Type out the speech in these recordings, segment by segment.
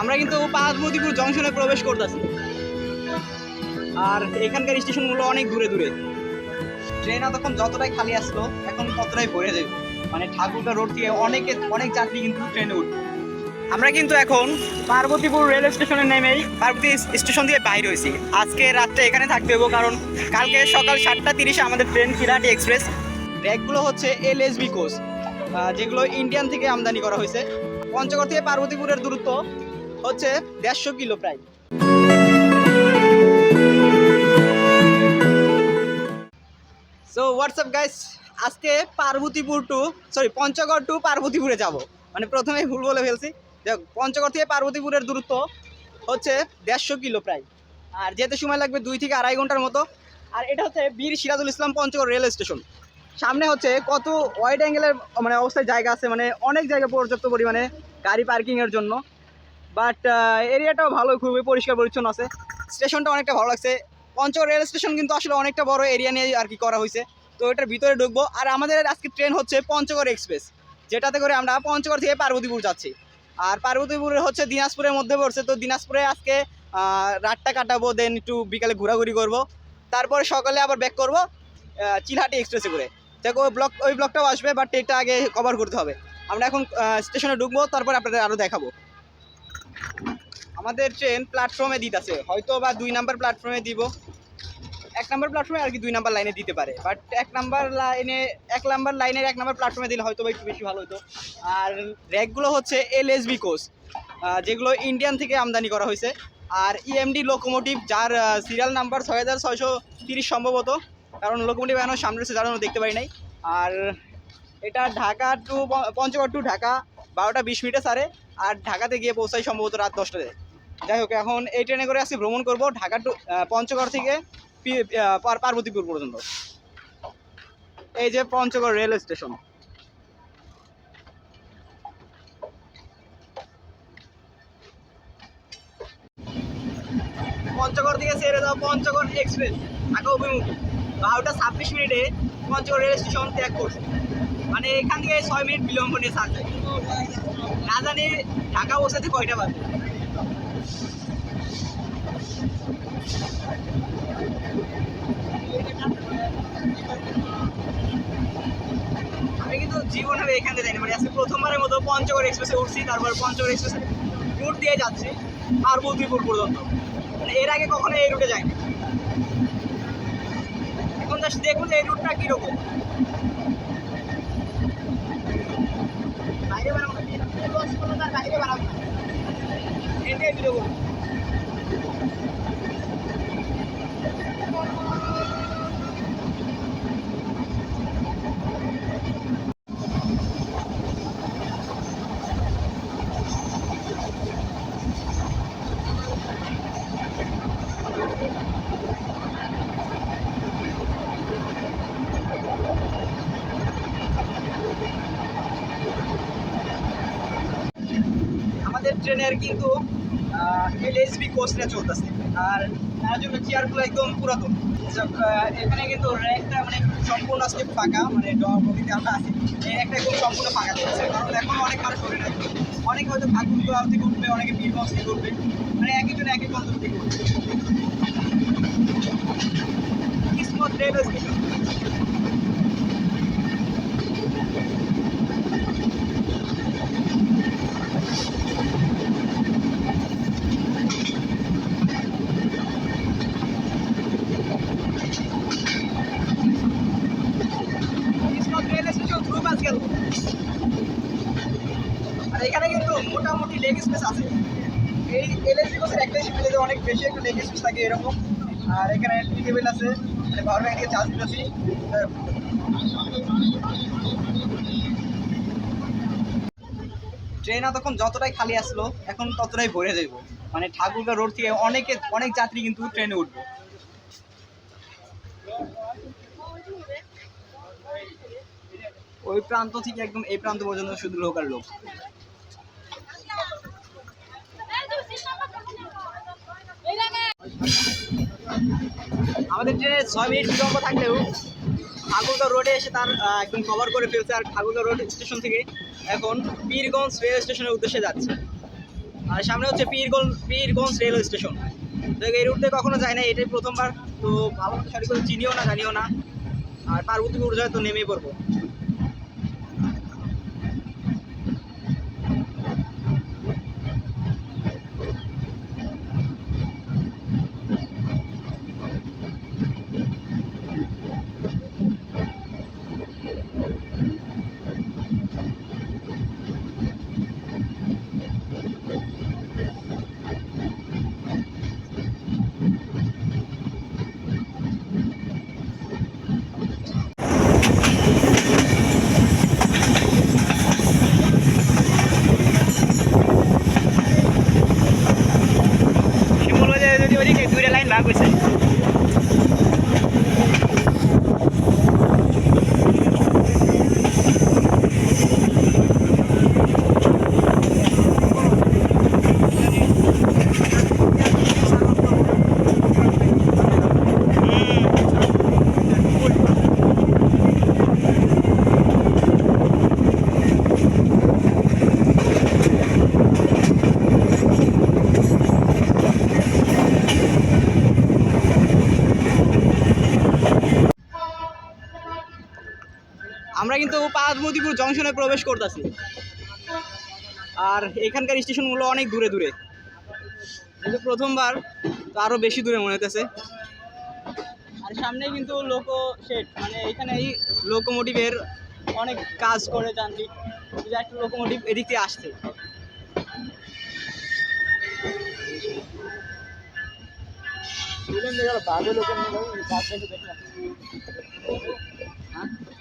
আমরা কিন্তু পাঁচমতিপুর জংশনে প্রবেশ করতেছি। আর এখানকার স্টেশনগুলো অনেক দূরে দূরে। ট্রেন এতক্ষণ যতটাই খালি আসলো, এখন ততটাই ভরে যাবে মানে ঠাকুরগা রোড থেকে অনেকে, অনেক যাত্রী কিন্তু ট্রেনে উঠবে আমরা কিন্তু এখন পার্বতীপুর রেল স্টেশনে নেমেই পার্বতী স্টেশন দিয়ে বাইরে হয়েছি। আজকে রাত্রে এখানে থাকতে হব কারণ কালকে সকাল সাতটা তিরিশে আমাদের ট্রেন কিরাটি এক্সপ্রেস। ব্যাগগুলো হচ্ছে এল এস বি কোচ যেগুলো ইন্ডিয়ান থেকে আমদানি করা হয়েছে। পঞ্চগড় থেকে পার্বতীপুরের দূরত্ব হচ্ছে দেড়শো কিলো প্রায়। সো হোয়াটসঅ্যাপ গাইস আজকে Parbatipur to sorry Panchagarh to পার্বতীপুরে যাব। মানে প্রথমে ভুল বলে ফেলছি। দেখ, পঞ্চগড় থেকে পার্বতীপুরের দূরত্ব হচ্ছে দেড়শো কিলো প্রায়। আর যেতে সময় লাগবে দুই থেকে আড়াই ঘণ্টার মতো। আর এটা হচ্ছে বীর সিরাজুল ইসলাম পঞ্চগড় রেল স্টেশন। সামনে হচ্ছে কত ওয়াইড অ্যাঙ্গেলের মানে অবস্থায় জায়গা আছে। মানে অনেক জায়গা পর্যাপ্ত পরিমাণে গাড়ি পার্কিংয়ের জন্য। বাট এরিয়াটাও ভালো, খুবই পরিষ্কার পরিচ্ছন্ন আছে। স্টেশনটা অনেকটা ভালো লাগছে। পঞ্চগড় রেল স্টেশন কিন্তু আসলে অনেকটা বড় এরিয়া নিয়ে আর কি করা হয়েছে। তো এটার ভিতরে ঢুকবো। আর আমাদের আজকে ট্রেন হচ্ছে পঞ্চগড় এক্সপ্রেস যেটাতে করে আমরা পঞ্চগড় থেকে পার্বতীপুর যাচ্ছি। আর পার্বতীপুরে হচ্ছে দিনাজপুরের মধ্যে পড়ছে। তো দিনাজপুরে আজকে রাতটা কাটাবো দেন একটু বিকালে ঘোরাঘুরি করব। তারপরে সকালে আবার ব্যাক করব চিলহাটি এক্সপ্রেসে করে। দেখো, ওই ব্লক ওই ব্লকটাও আসবে বাট এটা আগে কভার করতে হবে। আমরা এখন স্টেশনে ঢুকবো, তারপর আপনাদের আরও দেখাবো। আমাদের ট্রেন প্ল্যাটফর্মে দিতেছে। হয়তো বা দুই নাম্বার প্ল্যাটফর্মে দিব। এক নাম্বার প্ল্যাটফর্মে আর কি দুই নাম্বার লাইনে দিতে পারে। বাট এক নাম্বার লাইনে এক নাম্বার লাইনের এক নাম্বার প্ল্যাটফর্মে দিলে হয়তো বা একটু বেশি ভালো হতো আর র্যাকগুলো হচ্ছে এল এস বি কোচ যেগুলো ইন্ডিয়ান থেকে আমদানি করা হয়েছে আর E ইএমডি লোকোমোটিভ যার সিরিয়াল নাম্বার ছয় হাজার ছয়শো তিরিশ সম্ভবত, কারণ লোকোমোটিভ এখনও সামনে রয়েছে, যার দেখতে পারি নাই। আর এটা ঢাকা টু পঞ্চগড় টু ঢাকা, বারোটা বিশ মিনিটে সারে। আর ঢাকাতে গিয়ে পৌঁছাই সম্ভবত রাত দশটাতে যাই হোক, এখন এই ট্রেনে করে আসি ভ্রমণ করব ঢাকা টু পঞ্চগড় থেকে পার্বতীপুর পর্যন্ত। এই যে পঞ্চগড় রেল স্টেশন। পঞ্চগড় থেকে ছেড়ে দাও পঞ্চগড় এক্সপ্রেস ঢাকা অভিমুখী। বারোটা ছাব্বিশ মিনিটে পঞ্চগড় রেল স্টেশন ত্যাগ করছে। মানে এখান থেকে ছয় মিনিট বিলম্ব নিয়ে ছাড়ছে। না জানি ঢাকা বসাতে কয়টা বাজে। আমি কিন্তু জীবনে এখানে যাইনি মানে আজকে প্রথমবারের মতো পঞ্চগড় এক্সপ্রেসে উঠছি, তারপর পঞ্চগড় এক্সপ্রেসে রুট দিয়ে যাচ্ছি পার্বতীপুর পর্যন্ত। মানে এর আগে কখনো এই রুটে যাইনি। এখন জাস্ট দেখুন এই রুটটা কীরকম। বাইরে বানাবো বাইরে বানাবো ভিডিও করব আমাদের ট্রেনের কিন্তু এল এস বি কোচটা চলতেছে। আর তার জন্য চেয়ারগুলো একদম পুরাতন। এখানে কিন্তু র্যাকটা মানে সম্পূর্ণ আজকে ফাঁকা মানে প্রকৃতি আমরা আছি। একটা একদম সম্পূর্ণ ফাঁকা চলছে। কারণ এখন অনেক মানুষ করে না অনেকে হয়তো ঠাকুরগাঁও থেকে উঠবে অনেকে বীরগঞ্জ থেকে উঠবে মানে এক একজন এক এক থেকে উঠবে কিসমত রেল বেশি একটা লেগ থাকে এরকম। আর এখানে টি টেবিল আছে মানে পাওয়ার ব্যাংক দিয়ে চার্জ দিতেছি। ট্রেন এতক্ষণ যতটাই খালি আসলো, এখন ততটাই ভরে যাইব। মানে ঠাকুরগা রোড থেকে অনেকে, অনেক যাত্রী কিন্তু ট্রেনে উঠবে। ওই প্রান্ত থেকে একদম এই প্রান্ত পর্যন্ত শুধু লোক লোক। আমাদের ট্রেনে ছয় মিনিট বিলম্ব থাকলেও ঠাকুরগাঁও রোডে এসে তার একদম কভার করে ফেলছে আর ঠাকুরগাঁও রোড স্টেশন থেকে এখন পীরগঞ্জ রেল স্টেশনের উদ্দেশ্যে যাচ্ছে। আর সামনে হচ্ছে পীরগঞ্জ পীরগঞ্জ রেলওয়ে স্টেশন তো এই রুটে কখনো যায় না এটাই প্রথমবার। তো ভালো সঠিক চিনিও না, জানিও না। আর পার্বতীপুর যায় তো নেমেই পড়ব। দুইটা লাইন আমরা কিন্তু পার্বতীপুর জংশনে প্রবেশ করতেছি। আর এখানকার স্টেশনগুলো অনেক দূরে দূরে। কিন্তু প্রথমবার, তো আরও বেশি দূরে মনে হইতেছে। আর সামনে কিন্তু লোকো শেড মানে এখানে এই লোকোমোটিভের অনেক কাজ করে যান্ত্রিক। একটা লোকোমোটিভ এদিক দিয়ে আসছে।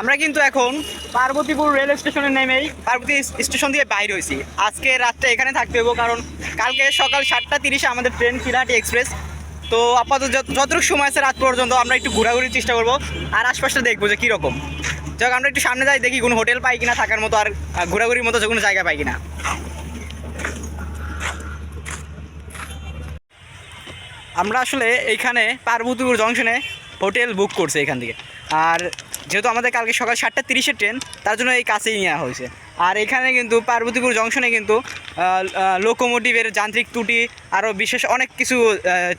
আমরা কিন্তু এখন পার্বতীপুর রেল স্টেশনে নেমেই পার্বতী স্টেশন দিয়ে বাইর হয়েছি। আজকে রাতটা এখানে থাকতে হব কারণ কালকে সকাল সাতটা তিরিশে আমাদের ট্রেন কিলাহাটি এক্সপ্রেস তো আপাতত যত- যতটুকু সময় আছে রাত পর্যন্ত আমরা একটু ঘোরাঘুরির চেষ্টা করব, আর আশপাশটা দেখব যে কীরকম। যাক, আমরা একটু সামনে যাই, দেখি কোনো হোটেল পাই কিনা, থাকার মতো, আর ঘোরাঘুরির মতো যে কোনো জায়গা পাই কিনা। আমরা আসলে এইখানে পার্বতীপুর জংশনে হোটেল বুক করছি এখান থেকে। আর যেহেতু আমাদের কালকে সকাল সাতটা তিরিশের ট্রেন, তার জন্য এই কাছেই নেওয়া হয়েছে। আর এখানে কিন্তু পার্বতীপুর জংশনে কিন্তু লোকোমোটিভের যান্ত্রিক ত্রুটি, আরও বিশেষ অনেক কিছু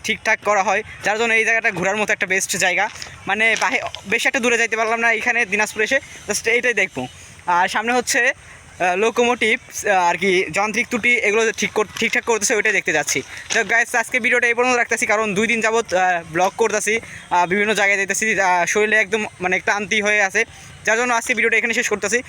ঠিকঠাক করা হয়। যার জন্য এই জায়গাটা ঘোরার মতো একটা বেস্ট জায়গা। মানে বাহি বেশি একটা দূরে যাইতে পারলাম না এখানে দিনাজপুর এসে। জাস্ট এইটাই দেখব। আর সামনে হচ্ছে লোকোমোটিভ আর কি যান্ত্রিক ত্রুটি, এগুলো ঠিক ঠিকঠাক করতেছে, ওইটাই দেখতে যাচ্ছি। তো গাইস আজকে ভিডিওটা এই পর্যন্ত রাখতেছি, কারণ দুই দিন যাবৎ ব্লগ করতেছি বিভিন্ন জায়গায় যেতেছি শরীরে একদম মানে ক্লান্তি হয়ে আছে। যার জন্য আজকে ভিডিওটা এখানে শেষ করতেছি।